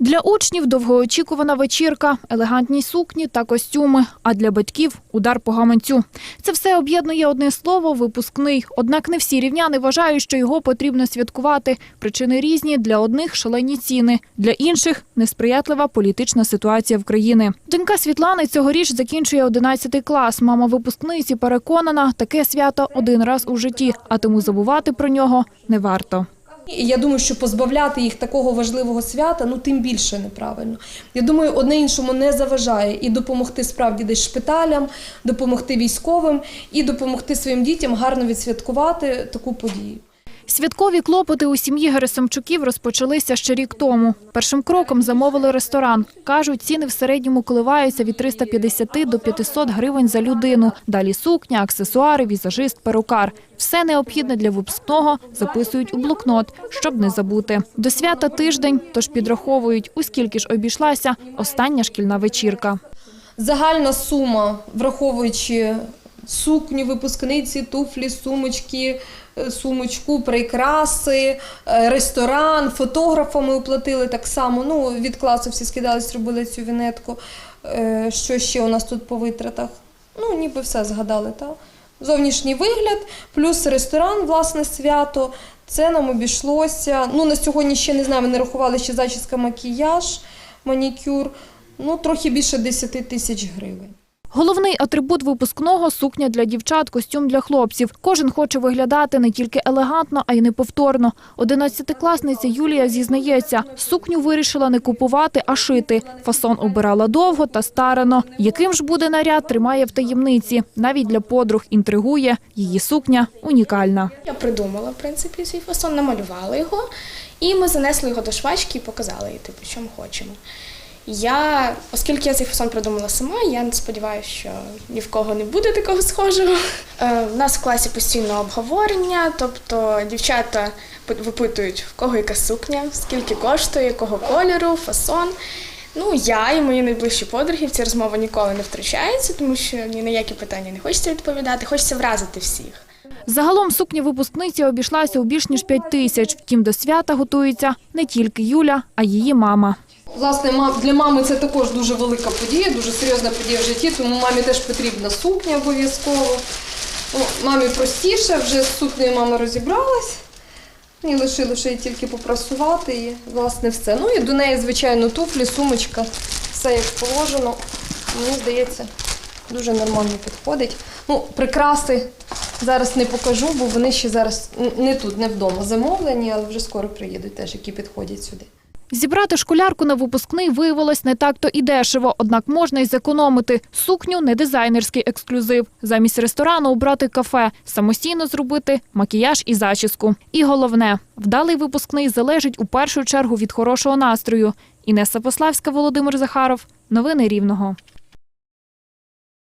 Для учнів довгоочікувана вечірка, елегантні сукні та костюми. А для батьків удар по гаманцю. Це все об'єднує одне слово випускний. Однак не всі рівняни вважають, що його потрібно святкувати. Причини різні для одних шалені ціни, для інших несприятлива політична ситуація в країні. Донька Світлани цьогоріч закінчує 11 клас. Мама випускниці переконана, таке свято один раз у житті, а тому забувати про нього не варто. І я думаю, що позбавляти їх такого важливого свята, ну тим більше неправильно. Я думаю, одне іншому не заважає і допомогти справді десь шпиталям, допомогти військовим і допомогти своїм дітям гарно відсвяткувати таку подію. Святкові клопоти у сім'ї Герасимчуків розпочалися ще рік тому. Першим кроком замовили ресторан. Кажуть, ціни в середньому коливаються від 350 до 500 гривень за людину. Далі сукня, аксесуари, візажист, перукар. Все необхідне для випускного записують у блокнот, щоб не забути. До свята тиждень, тож підраховують, у скільки ж обійшлася остання шкільна вечірка. Загальна сума, враховуючи сукню, випускниці, туфлі, сумочки, е, сумочку, прикраси, е, ресторан, фотографа ми оплатили так само. Ну, від класу всі скидались, робили цю вінетку. Е, Що ще у нас тут по витратах? Ну, ніби все згадали, так? Зовнішній вигляд, плюс ресторан, власне, свято. Це нам обійшлося. Ну, на сьогодні ще не знаю, ми не рахували ще зачіска, макіяж, манікюр. Ну, трохи більше 10 тисяч гривень. Головний атрибут випускного сукня для дівчат, костюм для хлопців. Кожен хоче виглядати не тільки елегантно, а й неповторно. Одинадцятикласниця Юлія зізнається, сукню вирішила не купувати, а шити. Фасон обирала довго та старано. Яким ж буде наряд, тримає в таємниці. Навіть для подруг інтригує. Її сукня унікальна. Я придумала, в принципі, свій фасон, намалювала його, і ми занесли його до швачки і показали їй, типу, що ми хочемо. Я, оскільки я цей фасон придумала сама, я не сподіваюся, що ні в кого не буде такого схожого. Е, У нас в класі постійно обговорення, тобто дівчата пи- випитують, в кого яка сукня, скільки коштує, якого кольору, фасон. Ну, я і мої найближчі подруги в ці розмови ніколи не втручаються, тому що ні на які питання не хочеться відповідати, хочеться вразити всіх. Загалом сукня випускниці обійшлася у більш ніж п'ять тисяч. Втім, до свята готується не тільки Юля, а її мама. Власне, для мами це також дуже велика подія, дуже серйозна подія в житті, тому мамі теж потрібна сукня обов'язково. Ну, мамі простіше, вже з сукнею мама розібралась. І лишило ще її тільки попрасувати і власне все. Ну і до неї, звичайно, туфлі, сумочка, все як положено. Мені здається, дуже нормально підходить. Ну, прикраси зараз не покажу, бо вони ще зараз не тут, не вдома замовлені, але вже скоро приїдуть теж, які підходять сюди. Зібрати школярку на випускний виявилось не так-то і дешево, однак можна й зекономити. Сукню не дизайнерський ексклюзив. Замість ресторану обрати кафе, самостійно зробити макіяж і зачіску. І головне, вдалий випускний залежить у першу чергу від хорошого настрою. Інеса Пославська, Володимир Захаров. Новини Рівного.